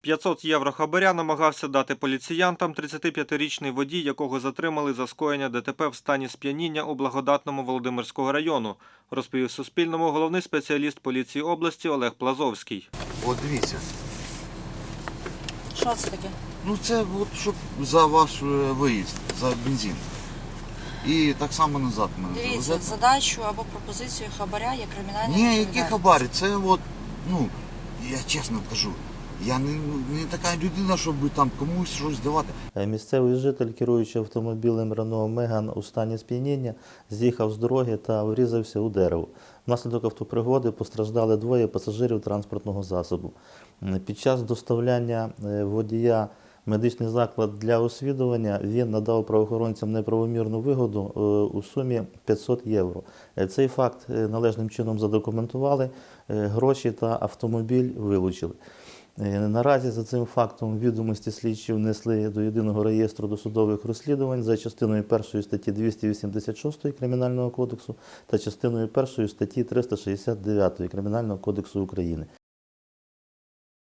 500 євро хабаря намагався дати поліціянтам 35-річний водій, якого затримали за скоєння ДТП в стані сп'яніння у благодатному Володимирського району, розповів Суспільному головний спеціаліст поліції області Олег Плазовський. От дивіться. Що це таке? Ну це от щоб за ваш е, виїзд, за бензин. І так само назад мене Дивіться, завезете. задачу або пропозицію хабаря є кримінальна Ні, які хабарі, це от, ну, я чесно кажу, я не, не така людина, щоб там комусь щось давати. Е, Місцевий житель, керуючи автомобілем Renault Megane у стані сп'яніння, з'їхав з дороги та врізався у дерево. Внаслідок автопригоди постраждали двоє пасажирів транспортного засобу. Під час доставляння е, водія медичний заклад для освідування він надав правоохоронцям неправомірну вигоду е, у сумі 500 євро. Цей факт належним чином задокументували, гроші та автомобіль вилучили. Е, Наразі за цим фактом відомості слідчі внесли до єдиного реєстру досудових розслідувань за частиною 1 статті 286 Кримінального кодексу та частиною 1 статті 369 Кримінального кодексу України.